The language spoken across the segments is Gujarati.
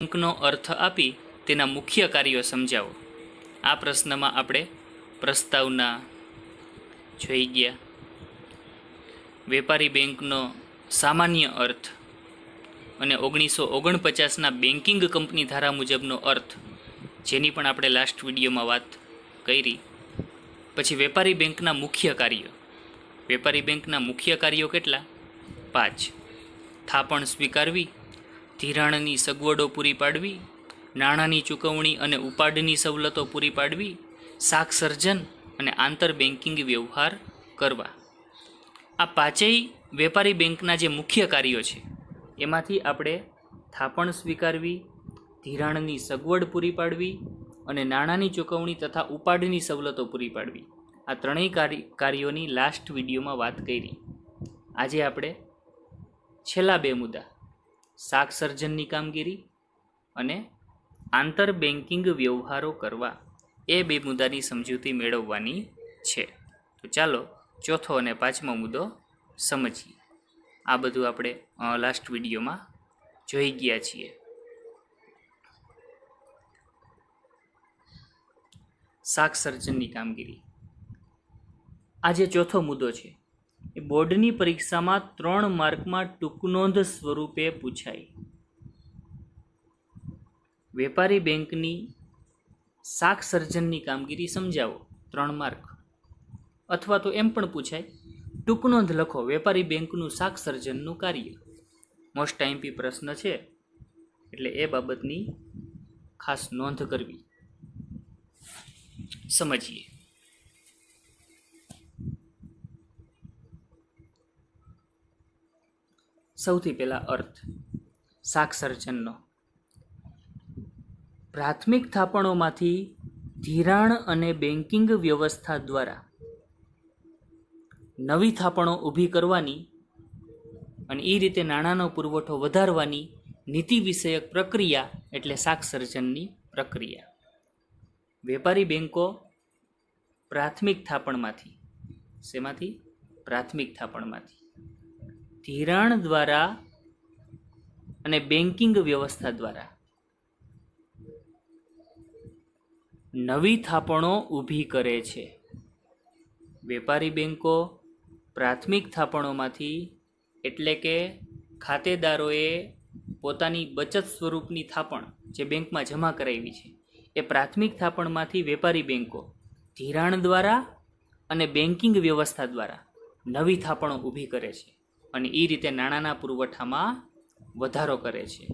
બેંકનો અર્થ આપી તેના મુખ્ય કાર્યો સમજાવો. આ પ્રશ્નમાં આપણે પ્રસ્તાવના જોઈ ગયા. વેપારી બેંકનો સામાન્ય અર્થ અને ઓગણીસો ઓગણપચાસના બેન્કિંગ કંપની ધારા મુજબનો અર્થ, જેની પણ આપણે લાસ્ટ વિડીયોમાં વાત કરી. પછી વેપારી બેંકના મુખ્ય કાર્યો. વેપારી બેંકના મુખ્ય કાર્યો કેટલા? પાંચ. થાપણ સ્વીકારવી ધિરાણની સગવડો પૂરી પાડવી, નાણાંની ચૂકવણી અને ઉપાડની સવલતો પૂરી પાડવી શાક સર્જન અને આંતર બેન્કિંગ વ્યવહાર કરવા. આ પાંચેય વેપારી બેંકના જે મુખ્ય કાર્યો છે, એમાંથી આપણે થાપણ સ્વીકારવી, ધિરાણની સગવડ પૂરી પાડવી અને નાણાંની ચૂકવણી તથા ઉપાડની સવલતો પૂરી પાડવી. આ ત્રણેય કાર્ય, કાર્યોની લાસ્ટ વિડીયોમાં વાત કરી. આજે આપણે છેલ્લા બે મુદ્દા શાક સર્જનની કામગીરી અને આંતર બેન્કિંગ વ્યવહારો કરવા એ બે મુદ્દાની સમજૂતી મેળવવાની છે. તો ચાલો ચોથો અને પાંચમો મુદ્દો સમજીએ. આ બધું આપણે લાસ્ટ વિડીયોમાં જોઈ ગયા છીએ. શાક સર્જનની કામગીરી. આ જે ચોથો મુદ્દો છે. એ બોર્ડની પરીક્ષામાં ત્રણ માર્કમાં ટૂંકનોંધ સ્વરૂપે પૂછાય. વેપારી બેંકની શાક સર્જનની કામગીરી સમજાવો. ત્રણ માર્ક. અથવા તો એમ પણ પૂછાય ટૂંકનોંધ લખો, વેપારી બેંકનું શાક સર્જનનું કાર્ય. મોસ્ટ આઈમ્પી પ્રશ્ન છે. એટલે એ બાબતની ખાસ નોંધ કરવી. સમજીએ. સૌથી પહેલા અર્થ શાકસર્જનનો પ્રાથમિક થાપણોમાંથી ધિરાણ અને બેન્કિંગ વ્યવસ્થા દ્વારા નવી થાપણો ઊભી કરવાની અને એ રીતે નાણાંનો પુરવઠો વધારવાની નીતિ વિષયક પ્રક્રિયા એટલે શાકસર્જનની પ્રક્રિયા. વેપારી બેંકો પ્રાથમિક થાપણમાંથી, શેમાંથી? પ્રાથમિક થાપણમાંથી. ધિરાણ દ્વારા અને બેન્કિંગ વ્યવસ્થા દ્વારા નવી થાપણો ઊભી કરે છે. વેપારી બેંકો પ્રાથમિક થાપણોમાંથી એટલે કે ખાતેદારોએ પોતાની બચત સ્વરૂપની થાપણ જે બેંકમાં જમા કરાવી છે, એ પ્રાથમિક થાપણમાંથી વેપારી બેન્કો ધિરાણ દ્વારા અને બેન્કિંગ વ્યવસ્થા દ્વારા નવી થાપણો ઊભી કરે છે. અને એ રીતે નાણાંના પુરવઠામાં વધારો કરે છે.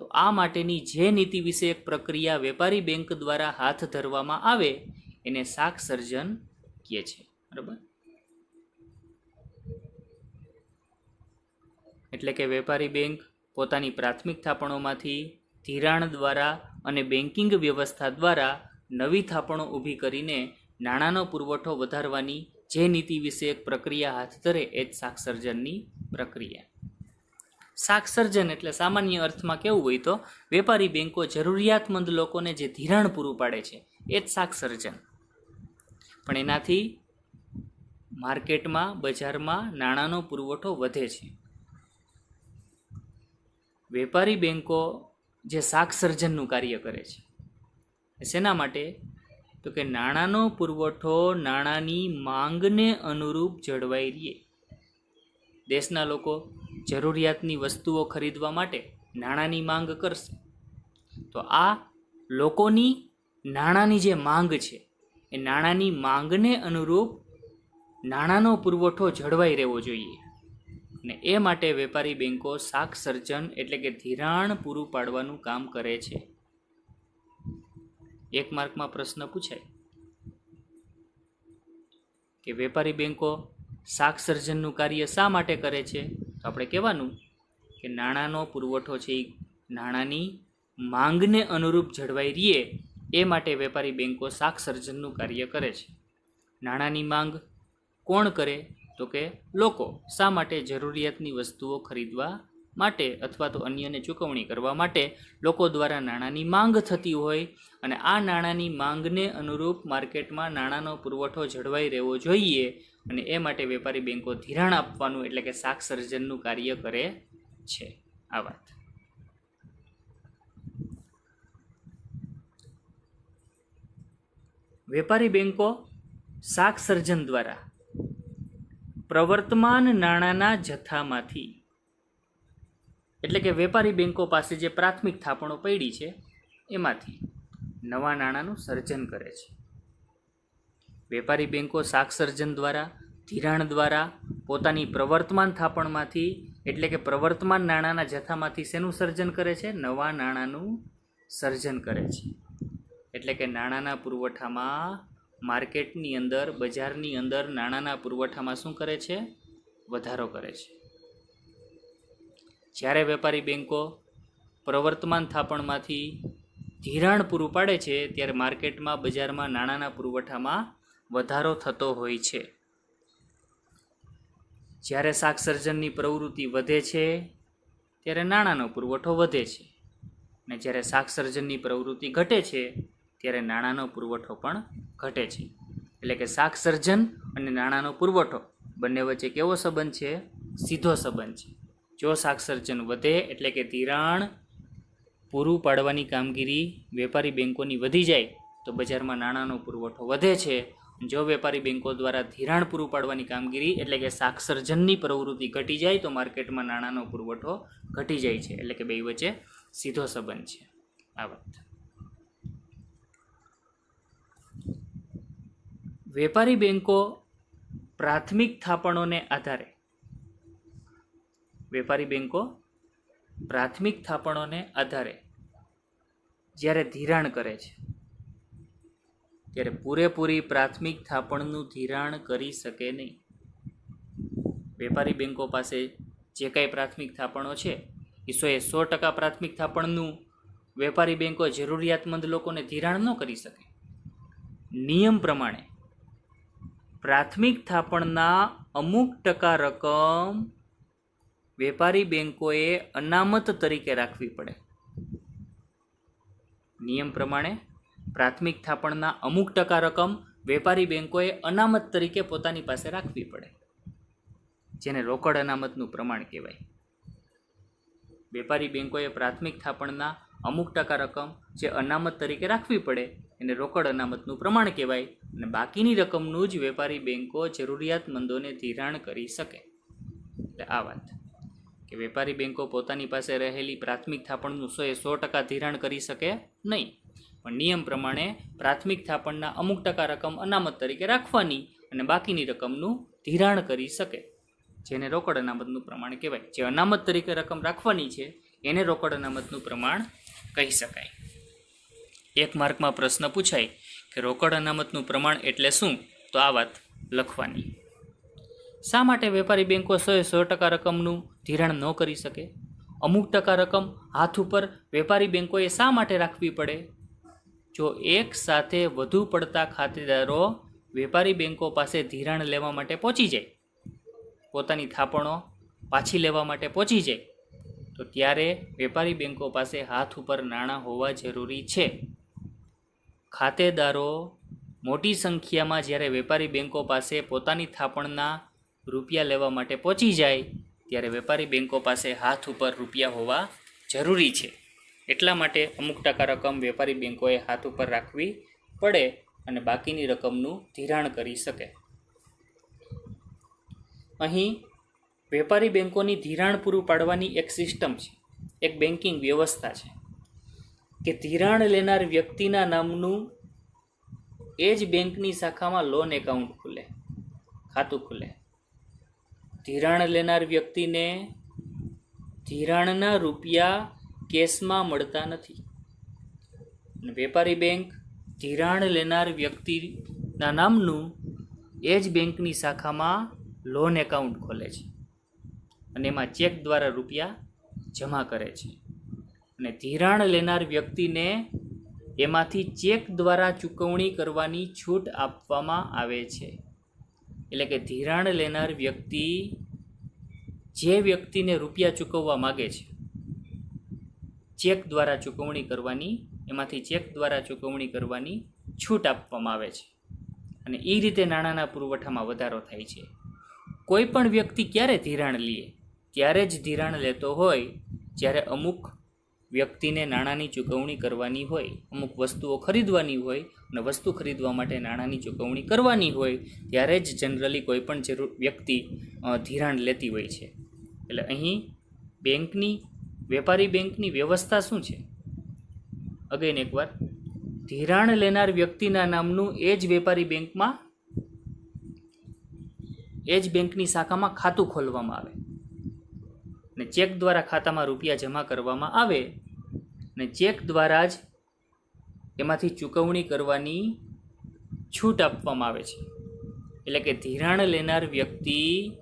તો આ માટેની જે નીતિ વિષયક પ્રક્રિયા વેપારી બેંક દ્વારા હાથ ધરવામાં આવે, એને શાક સર્જન કહે છે. બરાબર? એટલે કે વેપારી બેંક પોતાની પ્રાથમિક થાપણોમાંથી ધિરાણ દ્વારા અને બેન્કિંગ વ્યવસ્થા દ્વારા નવી થાપણો ઊભી કરીને નાણાંનો પુરવઠો વધારવાની જે નીતિ વિષયક પ્રક્રિયા હાથ ધરે એ જ શાકસર્જનની પ્રક્રિયા. શાકસર્જન એટલે સામાન્ય અર્થમાં કેવું હોય તો, વેપારી બેન્કો જરૂરિયાતમંદ લોકોને જે ધિરાણ પૂરું પાડે છે, એ જ શાકસર્જન. પણ એનાથી માર્કેટમાં, બજારમાં નાણાંનો પુરવઠો વધે છે. વેપારી બેન્કો જે શાકસર્જનનું કાર્ય કરે છે શેના માટે? તો કે નાણાંનો પુરવઠો નાણાંની માંગને અનુરૂપ જળવાઈ રહે. દેશના લોકો જરૂરિયાતની વસ્તુઓ ખરીદવા માટે નાણાંની માંગ કરશે. તો આ લોકોની નાણાંની જે માંગ છે, એ નાણાંની માંગને અનુરૂપ નાણાંનો પુરવઠો જળવાઈ રહેવો જોઈએ. ને એ માટે વેપારી બેંકો શાક સર્જન એટલે કે ધિરાણ પૂરું પાડવાનું કામ કરે છે. એક માર્કમાં પ્રશ્ન પૂછાય કે વેપારી બેન્કો શાક સર્જનનું કાર્ય શા માટે કરે છે? તો આપણે કહેવાનું કે નાણાંનો પુરવઠો છે એ નાણાંની માંગને અનુરૂપ જળવાઈ રહીએ એ માટે વેપારી બેન્કો શાક સર્જનનું કાર્ય કરે છે. નાણાંની માંગ કોણ કરે? તો કે લોકો. શા માટે જરૂરિયાતની વસ્તુઓ ખરીદવા માટે અથવા તો અન્યને ચૂકવણી કરવા માટે લોકો દ્વારા નાણાંની માંગ થતી હોય અને આ નાણાંની માંગને અનુરૂપ માર્કેટમાં નાણાંનો પુરવઠો જળવાઈ રહેવો જોઈએ અને એ માટે વેપારી બેન્કો ધિરાણ આપવાનું એટલે કે શાક સર્જનનું કાર્ય કરે છે. આ વાત. વેપારી બેન્કો શાક સર્જન દ્વારા પ્રવર્તમાન નાણાંના જથ્થામાંથી એટલે કે વેપારી બેન્કો પાસે જે પ્રાથમિક થાપણો પડી છે, એમાંથી નવા નાણાંનું સર્જન કરે છે. વેપારી બેન્કો શાકસર્જન દ્વારા, ધિરાણ દ્વારા પોતાની પ્રવર્તમાન થાપણમાંથી, એટલે કે પ્રવર્તમાન નાણાંના જથ્થામાંથી શેનું સર્જન કરે છે? નવા નાણાંનું સર્જન કરે છે. એટલે કે નાણાંના પુરવઠામાં માર્કેટની અંદર, બજારની અંદર નાણાંના પુરવઠામાં શું કરે છે? વધારો કરે છે. જ્યારે વેપારી બેન્કો પ્રવર્તમાન થાપણમાંથી ધિરાણ પૂરું પાડે છે, ત્યારે માર્કેટમાં, બજારમાં નાણાંના પુરવઠામાં વધારો થતો હોય છે. જ્યારે શાક સર્જનની પ્રવૃત્તિ વધે છે, ત્યારે નાણાંનો પુરવઠો વધે છે. અને જ્યારે શાક સર્જનની પ્રવૃત્તિ ઘટે છે, ત્યારે નાણાંનો પુરવઠો પણ ઘટે છે. એટલે કે શાક સર્જન અને નાણાંનો પુરવઠો બંને વચ્ચે કેવો સંબંધ છે? સીધો સંબંધ છે. જો શાક વધે એટલે કે ધિરાણ પૂરું પાડવાની કામગીરી વેપારી બેન્કોની વધી જાય, તો બજારમાં નાણાંનો પુરવઠો વધે છે. જો વેપારી બેન્કો દ્વારા ધિરાણ પૂરું પાડવાની કામગીરી એટલે કે શાક પ્રવૃત્તિ ઘટી જાય, તો માર્કેટમાં નાણાંનો પુરવઠો ઘટી જાય છે. એટલે કે બે વચ્ચે સીધો સંબંધ છે. આ વાત. વેપારી બેન્કો પ્રાથમિક થાપણોને આધારે વેપારી બેન્કો પ્રાથમિક થાપણોને આધારે જ્યારે ધિરાણ કરે છે, ત્યારે પૂરેપૂરી પ્રાથમિક થાપણનું ધિરાણ કરી શકે નહીં. વેપારી બેન્કો પાસે જે કાંઈ પ્રાથમિક થાપણો છે, એ સો એ સો ટકા પ્રાથમિક થાપણનું વેપારી બેન્કો જરૂરિયાતમંદ લોકોને ધિરાણ ન કરી શકે. નિયમ પ્રમાણે પ્રાથમિક થાપણના અમુક ટકા રકમ વેપારી બેન્કોએ અનામત તરીકે રાખવી પડે. નિયમ પ્રમાણે પ્રાથમિક થાપણના અમુક ટકા રકમ વેપારી બેન્કોએ અનામત તરીકે પોતાની પાસે રાખવી પડે, જેને રોકડ અનામતનું પ્રમાણ કહેવાય. વેપારી બેન્કોએ પ્રાથમિક થાપણના અમુક ટકા રકમ જે અનામત તરીકે રાખવી પડે, એને રોકડ અનામતનું પ્રમાણ કહેવાય અને બાકીની રકમનું જ વેપારી બેન્કો જરૂરિયાતમંદોને ધિરાણ કરી શકે. એટલે આ વાત. વેપારી બેન્કો પોતાની પાસે રહેલી પ્રાથમિક થાપણનું સો એ સો ટકા ધિરાણ કરી શકે નહીં. પણ નિયમ પ્રમાણે પ્રાથમિક થાપણના અમુક ટકા રકમ અનામત તરીકે રાખવાની અને બાકીની રકમનું ધિરાણ કરી શકે. જેને રોકડ અનામતનું પ્રમાણ કહેવાય. જે અનામત તરીકે રકમ રાખવાની છે, એને રોકડ અનામતનું પ્રમાણ કહી શકાય. એક માર્કમાં પ્રશ્ન પૂછાય કે રોકડ અનામતનું પ્રમાણ એટલે શું? તો આ વાત લખવાની. શા માટે વેપારી બેન્કો સો એ સો ટકા રકમનું ધિરાણ ન કરી શકે? અમુક ટકા રકમ હાથ ઉપર વેપારી બેન્કોએ શા માટે રાખવી પડે? જો એક સાથે વધુ પડતા ખાતેદારો વેપારી બેન્કો પાસે ધિરાણ લેવા માટે પહોંચી જાય, પોતાની થાપણો પાછી લેવા માટે પહોંચી જાય, તો ત્યારે વેપારી બેન્કો પાસે હાથ ઉપર નાણાં હોવા જરૂરી છે. ખાતેદારો મોટી સંખ્યામાં જ્યારે વેપારી બેન્કો પાસે પોતાની થાપણના રૂપિયા લેવા માટે પહોંચી જાય, ત્યારે વેપારી બેન્કો પાસે હાથ ઉપર રૂપિયા હોવા જરૂરી છે. એટલા માટે અમુક ટકા રકમ વેપારી બેન્કોએ હાથ ઉપર રાખવી પડે અને બાકીની રકમનું ધિરાણ કરી શકે. અહીં વેપારી બેન્કોની ધિરાણ પૂરું પાડવાની એક સિસ્ટમ છે, એક બેન્કિંગ વ્યવસ્થા છે, કે ધિરાણ લેનાર વ્યક્તિના નામનું એ જ બેંકની શાખામાં લોન એકાઉન્ટ ખુલે, ખાતું ખુલે. ધિરાણ લેનાર વ્યક્તિને ધિરાણના રૂપિયા કેશમાં મળતા નથી. વેપારી બેંક ધિરાણ લેનાર વ્યક્તિના નામનું એ જ બેંકની શાખામાં લોન એકાઉન્ટ ખોલે છે અને એમાં ચેક દ્વારા રૂપિયા જમા કરે છે. અને ધિરાણ લેનાર વ્યક્તિને એમાંથી ચેક દ્વારા ચૂકવણી કરવાની છૂટ આપવામાં આવે છે. એટલે કે ધિરાણ લેનાર વ્યક્તિ જે વ્યક્તિને રૂપિયા ચૂકવવા માગે છે, ચેક દ્વારા ચૂકવણી કરવાની, એમાંથી ચેક દ્વારા ચૂકવણી કરવાની છૂટ આપવામાં આવે છે. અને એ રીતે નાણાંના પુરવઠામાં વધારો થાય છે. કોઈ પણ વ્યક્તિ ક્યારે ધિરાણ લે, ત્યારે જ ધિરાણ લેતો હોય, જ્યારે અમુક વ્યક્તિને નાણાંની ચૂકવણી કરવાની હોય, અમુક વસ્તુઓ ખરીદવાની હોય અને વસ્તુ ખરીદવા માટે નાણાંની ચૂકવણી કરવાની હોય, ત્યારે જ જનરલી કોઈ પણ જરૂર વ્યક્તિ ધિરાણ લેતી હોય છે. એટલે અહીં બેંકની, વેપારી બેંકની વ્યવસ્થા શું છે? અગેન એકવાર, ધિરાણ લેનાર વ્યક્તિના નામનું એ જ વેપારી બેંકમાં, એ જ બેંકની શાખામાં ખાતું ખોલવામાં આવે. ને ચેક દ્વારા ખાતામાં રૂપિયા જમા કરવામાં આવે ને ચેક દ્વારા જ એમાંથી ચૂકવણી કરવાની છૂટ આપવામાં આવે છે. એટલે કે ધિરાણ લેનાર વ્યક્તિ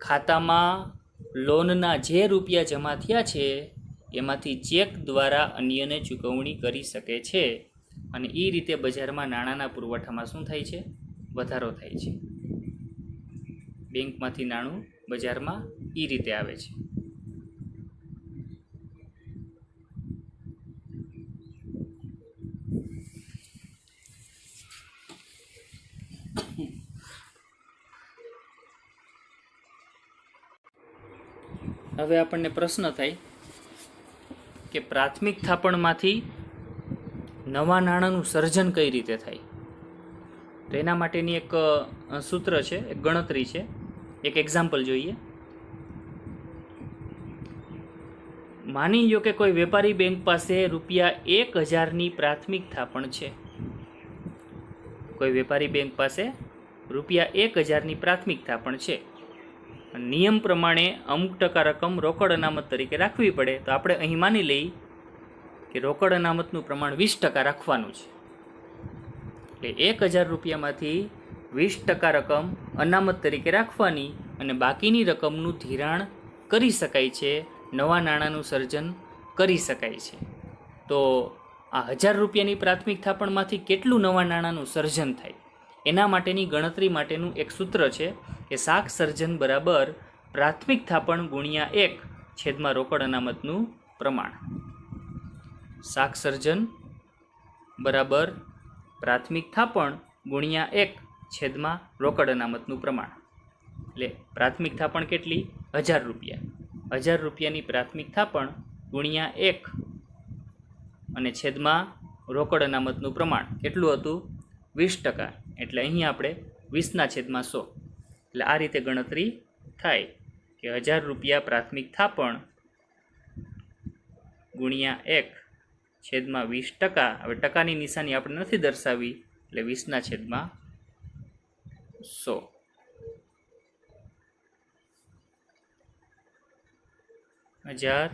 ખાતામાં લોનના જે રૂપિયા જમા થયા છે, એમાંથી ચેક દ્વારા અન્યને ચૂકવણી કરી શકે છે. અને એ રીતે બજારમાં નાણાંના પુરવઠામાં શું થાય છે? વધારો થાય છે. બેંકમાંથી નાણું બજારમાં એ રીતે આવે છે. હવે આપણને પ્રશ્ન થાય કે પ્રાથમિક થાપણમાંથી નવા નાણાંનું સર્જન કઈ રીતે થાય? તો એના માટેની એક સૂત્ર છે, એક ગણતરી છે. એક એક્ઝામ્પલ જોઈએ. માની લો કે કોઈ વેપારી બેંક પાસે રૂપિયા એક હજારની પ્રાથમિક થાપણ છે. કોઈ વેપારી બેંક પાસે રૂપિયા એક હજારની પ્રાથમિક થાપણ છે. નિયમ પ્રમાણે અમુક ટકા રકમ રોકડ અનામત તરીકે રાખવી પડે. તો આપણે અહીં માની લઈ કે રોકડ અનામતનું પ્રમાણ વીસ ટકા રાખવાનું છે. એટલે એક હજાર રૂપિયામાંથી વીસ ટકા રકમ અનામત તરીકે રાખવાની અને બાકીની રકમનું ધિરાણ કરી શકાય છે, નવા નાણાંનું સર્જન કરી શકાય છે. તો આ હજાર રૂપિયાની પ્રાથમિક થાપણમાંથી કેટલું નવા નાણાંનું સર્જન થાય? એના માટેની ગણતરી માટેનું એક સૂત્ર છે કે શાક સર્જન બરાબર પ્રાથમિક થાપણ ગુણ્યા એક છેદમાં રોકડ અનામતનું પ્રમાણ. શાક સર્જન બરાબર પ્રાથમિક થાપણ ગુણ્યા એક છેદમાં રોકડ અનામતનું પ્રમાણ. એટલે પ્રાથમિક થાપણ કેટલી? હજાર રૂપિયા. હજાર રૂપિયાની પ્રાથમિક થાપણ ગુણ્યા એક અને છેદમાં રોકડ અનામતનું પ્રમાણ કેટલું હતું? વીસ ટકા. એટલે અહીં આપણે વીસના છેદમાં સો. એટલે આ રીતે ગણતરી થાય કે હજાર રૂપિયા પ્રાથમિક થાપણ ગુણ્યા એક છેદમાં વીસ ટકા. હવે ટકાની નિશાની આપણે નથી દર્શાવી, એટલે વીસના છેદમાં સો. હજાર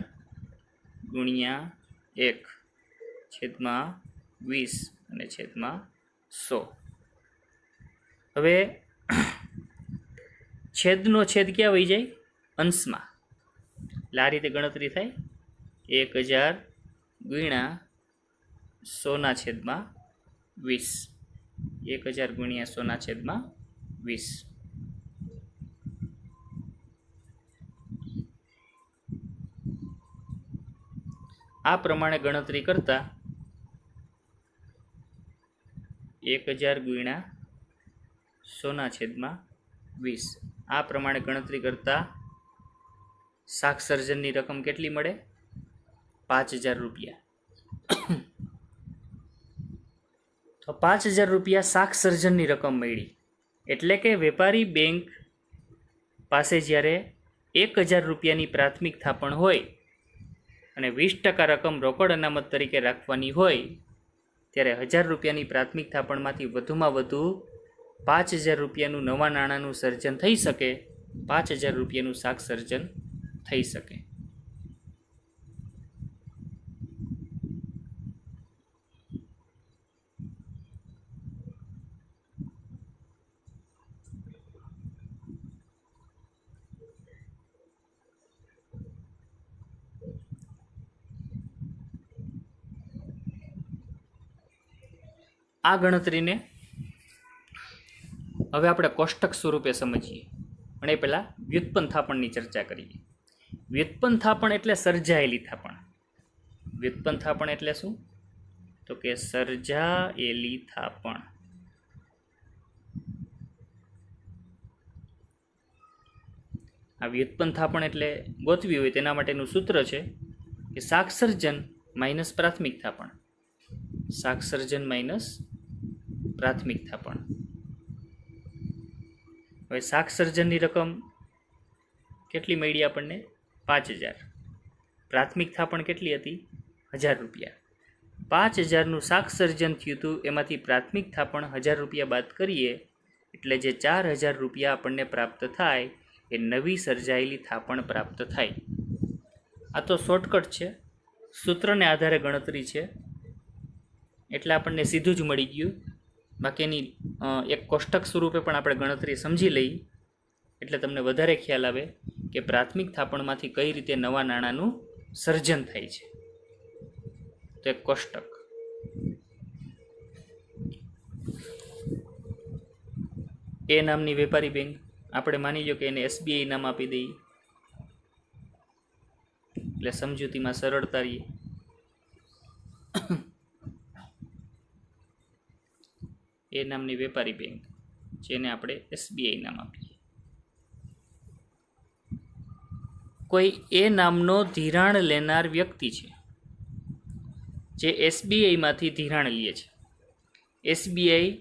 ગુણ્યા એક છેદમાં વીસ અને છેદમાં સો. હવે છેદનો છેદ ક્યાં વહી જાય? અંશમાં. એટલે આ રીતે ગણતરી થાય. એક હજાર ગુણ્યા સોના છેદમાં વીસ. એક હજાર ગુણ્યા સોના છેદમાં વીસ. આ પ્રમાણે ગણતરી કરતા એક હજાર ગુણ્યા સોના છેદમાં વીસ. આ પ્રમાણે ગણતરી કરતાં શાકસર્જનની રકમ કેટલી મળે? પાંચ હજાર રૂપિયા. તો પાંચ હજાર રૂપિયા શાકસર્જનની રકમ મળી. એટલે કે વેપારી બેંક પાસે જ્યારે એક હજાર રૂપિયાની પ્રાથમિક થાપણ હોય અને વીસ ટકા રકમ રોકડ અનામત તરીકે રાખવાની હોય, ત્યારે હજાર રૂપિયાની પ્રાથમિક થાપણમાંથી વધુમાં વધુ પાંચ હજાર રૂપિયાનું નવા નાણાંનું સર્જન થઈ શકે, પાંચ હજાર રૂપિયાનું શાક સર્જન થઈ શકે. આ ગણતરીને હવે આપણે કોષ્ટક સ્વરૂપે સમજીએ. અને એ પહેલાં વ્યુત્પન્ન થાપણની ચર્ચા કરીએ. વ્યુત્પન્ન થાપણ એટલે સર્જાયેલી થાપણ. વ્યુત્પન્ન થાપણ એટલે શું? તો કે સર્જાયેલી થાપણ. આ વ્યુત્પન્ન થાપણ એટલે ગોતવી હોય તેના માટેનું સૂત્ર છે કે શાકસર્જન માઇનસ પ્રાથમિક થાપણ. શાકસર્જન માઇનસ પ્રાથમિક થાપણ. હવે શાક સર્જનની રકમ કેટલી મળી આપણને? પાંચ હજાર. પ્રાથમિક થાપણ કેટલી હતી? હજાર રૂપિયા. પાંચ હજારનું શાક સર્જન થયું હતું, એમાંથી પ્રાથમિક થાપણ હજાર રૂપિયા બાદ કરીએ, એટલે જે ચાર હજાર રૂપિયા આપણને પ્રાપ્ત થાય, એ નવી સર્જાયેલી થાપણ પ્રાપ્ત થાય. આ તો શોર્ટકટ છે. સૂત્રને આધારે ગણતરી છે. એટલે આપણને સીધું જ મળી ગયું. બાકીની એની એક કોષ્ટક સ્વરૂપે પણ આપણે ગણતરી સમજી લઈ, એટલે તમને વધારે ખ્યાલ આવે કે પ્રાથમિક થાપણમાંથી કઈ રીતે નવા નાણાંનું સર્જન થાય છે. તો એક કોષ્ટક. એ નામની વેપારી બેંક આપણે માની લો કે એને એસબીઆઈ નામ આપી દઈએ એટલે સમજૂતીમાં સરળતા રહીએ એ નામની વેપારી બેંક, જેને આપણે એસબીઆઈ નામ આપીએ. કોઈ એ નામનો ધિરાણ લેનાર વ્યક્તિ છે, જે એસબીઆઈમાંથી ધિરાણ લે છે. એસબીઆઈ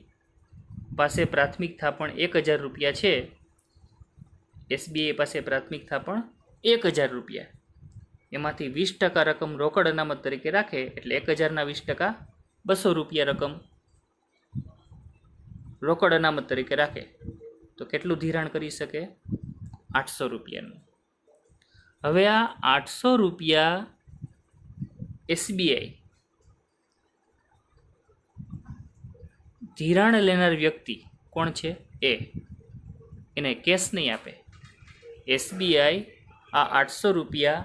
પાસે પ્રાથમિક થાપણ એક હજાર રૂપિયા છે, એસબીઆઈ પાસે પ્રાથમિક થાપણ એક હજાર રૂપિયા. એમાંથી વીસ ટકા રકમ રોકડ અનામત તરીકે રાખે, એટલે એક હજારના વીસ ટકા બસો રૂપિયા રકમ રોકડ અનામત તરીકે રાખે. તો કેટલું ધિરાણ કરી શકે? આઠસો રૂપિયાનું. હવે આ આઠસો રૂપિયા એસબીઆઈ ધિરાણ લેનાર વ્યક્તિ કોણ છે? એ. એને કેશ નહીં આપે. એસબીઆઈ આ આઠસો રૂપિયા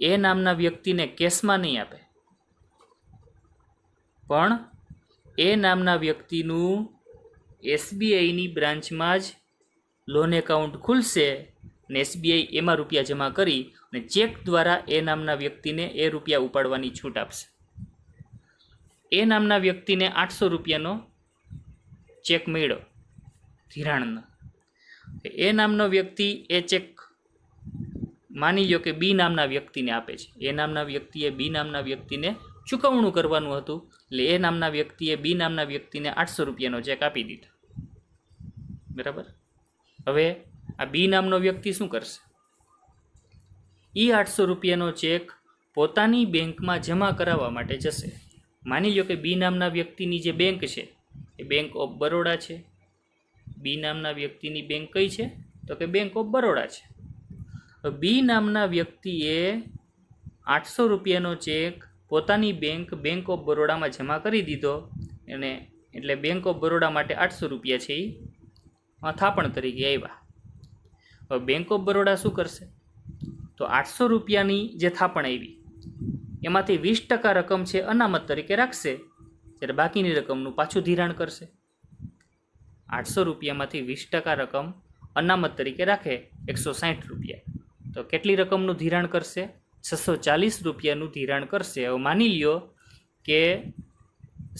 એ નામના વ્યક્તિને કેશમાં નહીં આપે. પણ એ નામના વ્યક્તિનું એસબીઆઈની બ્રાન્ચમાં જ લોન એકાઉન્ટ ખુલશે અને એસબીઆઈ એમાં રૂપિયા જમા કરી અને ચેક દ્વારા એ નામના વ્યક્તિને એ રૂપિયા ઉપાડવાની છૂટ આપશે. એ નામના વ્યક્તિને આઠસો રૂપિયાનો ચેક મળ્યો ધિરાણનો. એ નામનો વ્યક્તિ એ ચેક માની લો કે બી નામના વ્યક્તિને આપે છે. એ નામના વ્યક્તિએ બી નામના વ્યક્તિને ચૂકવણું કરવાનું હતું. એટલે એ નામના વ્યક્તિએ બી નામના વ્યક્તિને આઠસો રૂપિયાનો ચેક આપી દીધો. બરાબર? હવે આ બી નામનો વ્યક્તિ શું કરશે? એ આઠસો રૂપિયાનો ચેક પોતાની બેંકમાં જમા કરાવવા માટે જશે. માની લો કે બી નામના વ્યક્તિની જે બેંક છે, એ બેંક ઓફ બરોડા છે. બી નામના વ્યક્તિની બેંક કઈ છે? તો કે બેંક ઓફ બરોડા છે. બી નામના વ્યક્તિએ આઠસો રૂપિયાનો ચેક પોતાની બેંક બેંક ઓફ બરોડામાં જમા કરી દીધો અને એટલે બેંક ઓફ બરોડા માટે આઠસો રૂપિયા છે એ થાપણ તરીકે આવ્યા હવે બેંક ઓફ બરોડા શું કરશે? તો આઠસો રૂપિયાની જે થાપણ આવી એમાંથી વીસ ટકા રકમ છે અનામત તરીકે રાખશે, જ્યારે બાકીની રકમનું પાછું ધિરાણ કરશે. આઠસો રૂપિયામાંથી વીસ ટકા રકમ અનામત તરીકે રાખે એકસો સાઠ રૂપિયા. તો કેટલી રકમનું ધિરાણ કરશે? છસો ચાલીસ રૂપિયાનું ધિરાણ કરશે. હવે માની લ્યો કે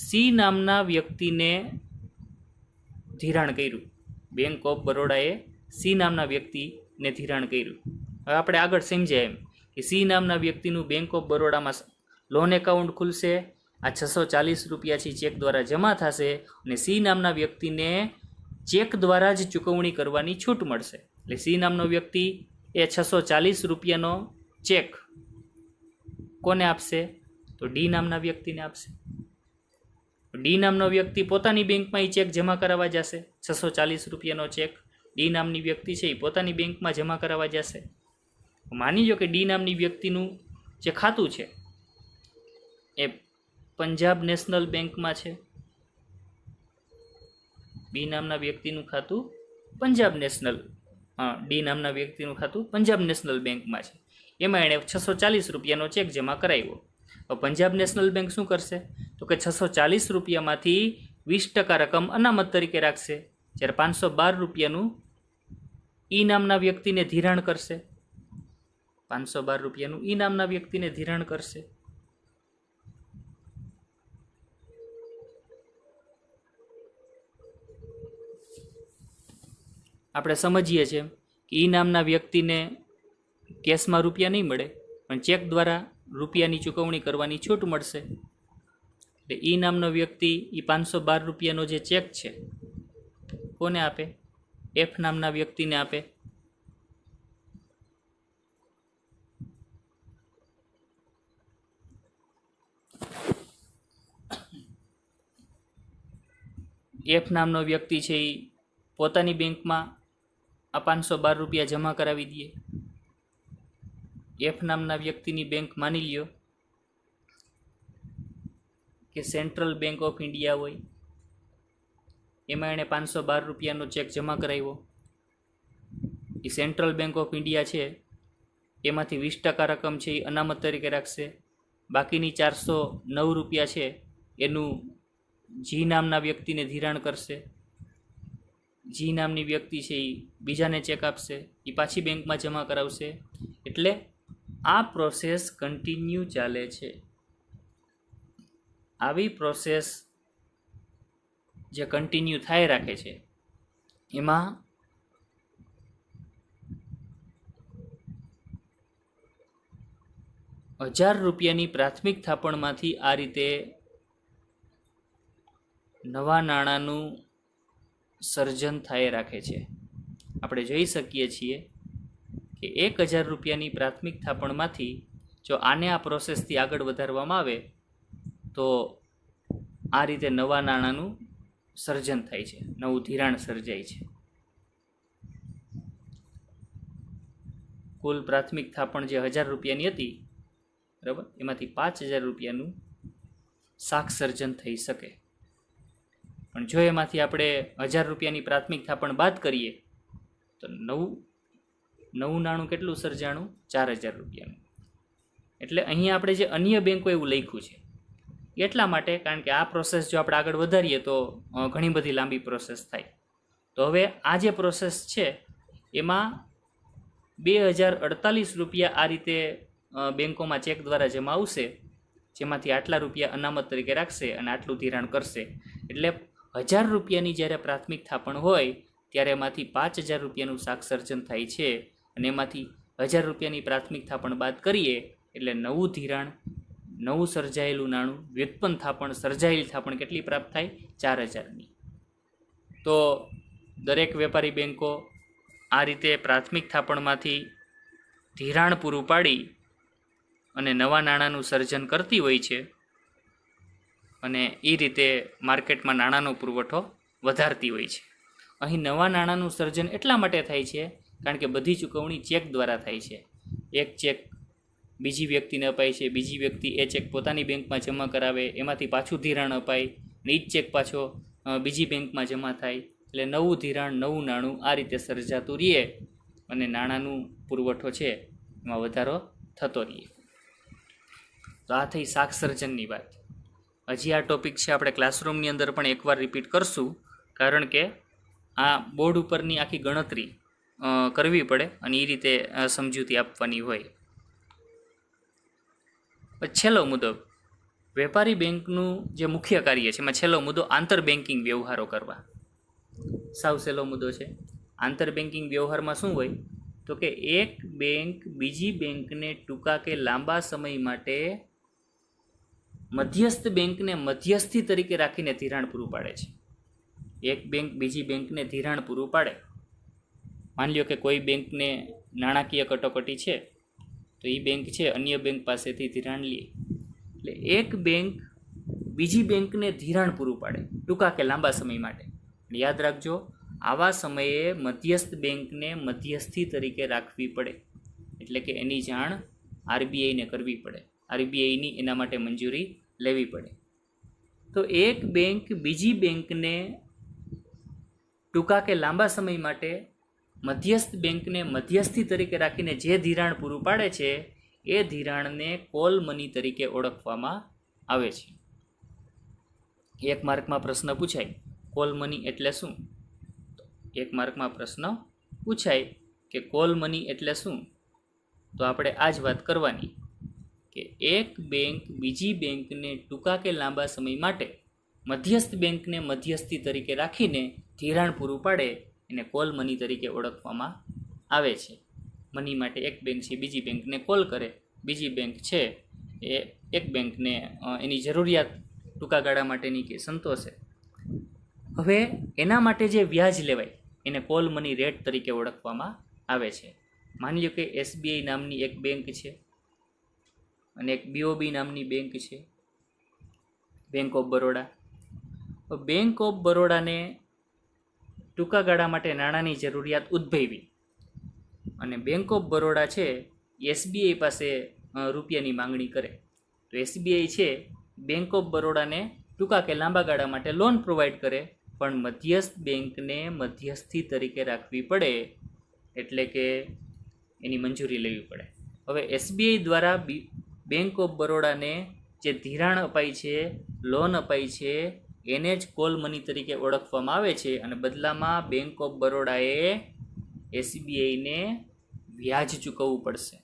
સી નામના વ્યક્તિને ધિરાણ કર્યું. બેંક ઓફ બરોડાએ સી નામના વ્યક્તિને ધિરાણ કર્યું. હવે આપણે આગળ સમજ્યા એમ કે સી નામના વ્યક્તિનું બેંક ઓફ બરોડામાં લોન એકાઉન્ટ ખુલશે, આ છસો ચાલીસ રૂપિયાથી ચેક દ્વારા જમા થશે અને સી નામના વ્યક્તિને ચેક દ્વારા જ ચૂકવણી કરવાની છૂટ મળશે. એટલે સી નામનો વ્યક્તિ એ છસો ચાલીસ રૂપિયાનો ચેક કોને આપશે? તો ડી નામના વ્યક્તિને આપશે. ડી નામનો વ્યક્તિ પોતાની બેંકમાં એ ચેક જમા કરાવવા જશે. છસો ચાલીસ રૂપિયાનો ચેક ડી નામની વ્યક્તિ છે એ પોતાની બેંકમાં જમા કરાવવા જશે. માની લો કે ડી નામની વ્યક્તિનું જે ખાતું છે, એ પંજાબ નેશનલ બેંકમાં છે. બી નામના વ્યક્તિનું ખાતું પંજાબ નેશનલ હા ડી નામના વ્યક્તિનું ખાતું પંજાબ નેશનલ બેંકમાં છે. એમાં એણે છસો ચાલીસ રૂપિયાનો ચેક જમા કરાવ્યો. પંજાબ નેશનલ બેંક શું કરશે? તો કે છસો ચાલીસ રૂપિયામાંથી વીસ ટકા રકમ અનામત તરીકે રાખશે, જ્યારે પાંચસો બાર રૂપિયાનું ઈ નામના વ્યક્તિને ધિરાણ કરશે. પાંચસો બાર રૂપિયાનું ઈ નામના વ્યક્તિને ધિરાણ કરશે. આપણે સમજીએ છીએ કે ઈ નામના વ્યક્તિને કેશમાં રૂપિયા નહીં મળે, પણ ચેક દ્વારા રૂપિયાની ચૂકવણી કરવાની છૂટ મળશે. એટલે ઈ નામનો વ્યક્તિ એ પાંચસો બાર રૂપિયાનો જે ચેક છે, કોને આપે? એફ નામના વ્યક્તિને આપે. એફ નામનો વ્યક્તિ છે એ પોતાની બેંકમાં આ પાંચસો બાર રૂપિયા જમા કરાવી દે. એફ નામના વ્યક્તિની બેંક માની લ્યો કે સેન્ટ્રલ બેંક ઓફ ઇન્ડિયા હોય. એમાં એણે પાંચસો બાર રૂપિયાનો ચેક જમા કરાવ્યો. એ સેન્ટ્રલ બેંક ઓફ ઇન્ડિયા છે. એમાંથી વીસ ટકા રકમ છે એ અનામત તરીકે રાખશે. બાકીની ચારસો નવ રૂપિયા છે એનું જી નામના વ્યક્તિને ધિરાણ કરશે. જી નામની વ્યક્તિ છે એ બીજાને ચેક આપશે. એ પાછી બેંકમાં જમા કરાવશે. એટલે આ પ્રોસેસ કન્ટિન્યુ ચાલે છે. આવી પ્રોસેસ જે કન્ટિન્યુ થાય રાખે છે, એમાં હજાર રૂપિયાની પ્રાથમિક થાપણમાંથી આ રીતે નવા નાણાંનું સર્જન થાય રાખે છે. આપણે જોઈ શકીએ છીએ કે એક હજાર રૂપિયાની પ્રાથમિક થાપણમાંથી જો આને આ પ્રોસેસથી આગળ વધારવામાં આવે, તો આ રીતે નવા નાણાંનું સર્જન થાય છે, નવું ધિરાણ સર્જાય છે. કુલ પ્રાથમિક થાપણ જે હજાર રૂપિયાની હતી, બરાબર? એમાંથી પાંચ હજાર રૂપિયાનું શાક સર્જન થઈ શકે. પણ જો એમાંથી આપણે હજાર રૂપિયાની પ્રાથમિક થાપણ બાદ કરીએ, તો નવું નવું નાણું કેટલું સર્જાણું? ચાર હજાર રૂપિયાનું. એટલે અહીં આપણે જે અન્ય બેંકો એવું લખ્યું છે એટલા માટે, કારણ કે આ પ્રોસેસ જો આપણે આગળ વધારીએ તો ઘણી બધી લાંબી પ્રોસેસ થાય. તો હવે આ જે પ્રોસેસ છે, એમાં બે હજાર અડતાલીસ રૂપિયા આ રીતે બેંકોમાં ચેક દ્વારા જેમાં આવશે, જેમાંથી આટલા રૂપિયા અનામત તરીકે રાખશે અને આટલું ધિરાણ કરશે. એટલે હજાર રૂપિયાની જ્યારે પ્રાથમિક થાપણ હોય, ત્યારે એમાંથી પાંચ હજાર રૂપિયાનું શાક સર્જન થાય છે અને એમાંથી હજાર રૂપિયાની પ્રાથમિક થાપણ બાદ કરીએ એટલે નવું ધિરાણ, નવું સર્જાયેલું નાણું, વ્યુત્પન્ન થાપણ, સર્જાયેલી થાપણ કેટલી પ્રાપ્ત થાય? ચાર હજારની. તો દરેક વેપારી બેન્કો આ રીતે પ્રાથમિક થાપણમાંથી ધિરાણ પૂરું પાડી અને નવા નાણાંનું સર્જન કરતી હોય છે અને એ રીતે માર્કેટમાં નાણાંનો પુરવઠો વધારતી હોય છે. અહીં નવા નાણાંનું સર્જન એટલા માટે થાય છે કારણ કે બધી ચૂકવણી ચેક દ્વારા થાય છે. એક ચેક બીજી વ્યક્તિને અપાય છે, બીજી વ્યક્તિ એ ચેક પોતાની બેંકમાં જમા કરાવે, એમાંથી પાછું ધિરાણ અપાય ને એ જ ચેક પાછો બીજી બેંકમાં જમા થાય. એટલે નવું ધિરાણ, નવું નાણું આ રીતે સર્જાતું રહીએ અને નાણાંનું પુરવઠો છે એમાં વધારો થતો રહીએ. તો આ થઈ શાકસર્જનની વાત. હજી આ ટોપિક છે આપણે ક્લાસરૂમની અંદર પણ એકવાર રિપીટ કરશું, કારણ કે આ બોર્ડ ઉપરની આખી ગણતરી કરવી પડે અને એ રીતે સમજૂતી આપવાની હોય. છેલ્લો મુદ્દો. વેપારી બેંકનું જે મુખ્ય કાર્ય છે, એમાં છેલ્લો મુદ્દો આંતર બેન્કિંગ વ્યવહારો કરવા. સાવ સહેલો મુદ્દો છે. આંતર બેન્કિંગ વ્યવહારમાં શું હોય? તો કે એક બેંક બીજી બેંકને ટૂંકા કે લાંબા સમય માટે મધ્યસ્થ બેંકને મધ્યસ્થી તરીકે રાખીને ધિરાણ પૂરું પાડે છે. એક બેંક બીજી બેંકને ધિરાણ પૂરું પાડે. માની લ્યો કે કોઈ બેંકને નાણાકીય કટોકટી છે, તો એ બેંક છે, અન્ય બેંક પાસેથી ધિરાણ લે. એટલે એક બેંક બીજી બેંકને ધિરાણ પૂરું પાડે, ટૂંકા કે લાંબા સમય માટે. યાદ રાખજો, આવા સમયે મધ્યસ્થ બેંકને મધ્યસ્થી તરીકે રાખવી પડે. એટલે કે એની જાણ આરબીઆઈને કરવી પડે. આરબીઆઈની એના માટે મંજૂરી લેવી પડે. તો એક બેંક બીજી બેંકને ટૂંકા કે લાંબા સમય માટે મધ્યસ્થ બેંકને મધ્યસ્થી તરીકે રાખીને જે ધિરાણ પૂરું પાડે છે, એ ધિરાણને કોલ મની તરીકે ઓળખવામાં આવે છે. એક માર્કમાં પ્રશ્ન પૂછાય, કોલ મની એટલે શું? એક માર્કમાં પ્રશ્ન પૂછાય કે, કોલ મની એટલે શું? તો આપણે આ જ વાત કરવાની કે, એક બેંક બીજી બેંકને ટૂંકા કે લાંબા સમય માટે મધ્યસ્થ બેંકને મધ્યસ્થી તરીકે રાખીને ધિરાણ પૂરું પાડે એને કોલ મની તરીકે ઓળખવામાં આવે છે. મની માટે એક બેંક છે, બીજી બેંકને કોલ કરે. બીજી બેંક છે, એ એક બેંકને એની જરૂરિયાત ટૂંકા ગાળા માટેની કે સંતોષે. હવે એના માટે જે વ્યાજ લેવાય, એને કોલ મની રેટ તરીકે ઓળખવામાં આવે છે. માની લો કે એસબીઆઈ નામની એક બેંક છે અને એક બીઓબી નામની બેંક છે, bank of Baroda. Bank of બરોડાને ટૂંકા ગાળા માટે નાણાંની જરૂરિયાત ઉદ્ભવી. અને બેંક ઓફ બરોડા છે એસબીઆઈ પાસે રૂપિયાની માંગણી કરે. તો એસબીઆઈ છે બેંક ઓફ બરોડાને ટૂંકા કે લાંબા ગાળા માટે લોન પ્રોવાઈડ કરે, પણ મધ્યસ્થ બેંકને મધ્યસ્થી તરીકે રાખવી પડે, એટલે કે એની મંજૂરી લેવી પડે. હવે એસબીઆઈ દ્વારા બેંક ઓફ બરોડાને જે ધિરાણ અપાય છે લોન અપાય છે એને જ કોલ મની તરીકે ઓળખવામાં આવે છે અને બદલામાં બેંક ઓફ બરોડાએ એસબીઆઈને વ્યાજ ચૂકવવું પડશે.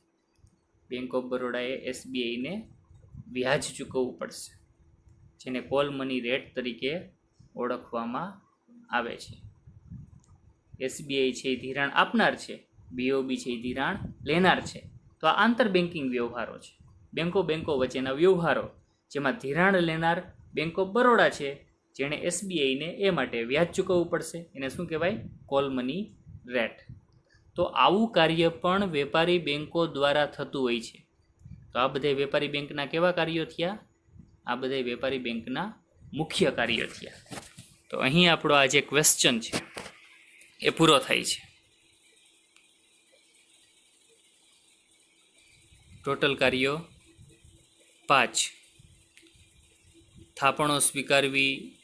બેંક ઓફ બરોડાએ એસબીઆઈને વ્યાજ ચૂકવવું પડશે, જેને કોલ મની રેટ તરીકે ઓળખવામાં આવે છે. એસબીઆઈ છે એ ધિરાણ આપનાર છે બીઓબી છે એ ધિરાણ લેનાર છે. તો આ આંતર બેન્કિંગ વ્યવહારો છે. બેંકો બેંકો વચ્ચેના વ્યવહારો, જેમાં ધિરાણ લેનાર બેંક ઓફ બરોડા છે જેણે એસબીઆઈને એ માટે વ્યાજ ચૂકવવું પડશે. એને શું કહેવાય? Call money rate. તો આવું કાર્ય પણ વેપારી બેન્કો દ્વારા થતું હોય છે. તો આ બધા વેપારી બેંકના કેવા કાર્યો થયા? આ બધા વેપારી બેંકના મુખ્ય કાર્યો થયા. તો અહીં આપણો આ જે ક્વેશ્ચન છે, એ પૂરો થાય છે. ટોટલ કાર્યો પાંચ. થાપણો સ્વીકારવી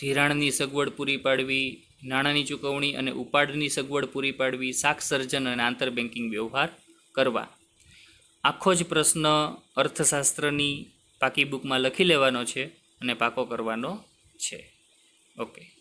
ધિરાણની સગવડ પૂરી પાડવી, નાણાંની ચૂકવણી અને ઉપાડની સગવડ પૂરી પાડવી શાક સર્જન અને આંતર બેન્કિંગ વ્યવહાર કરવા. આખો જ પ્રશ્ન અર્થશાસ્ત્રની પાકી બુકમાં લખી લેવાનો છે અને પાકો કરવાનો છે. ઓકે.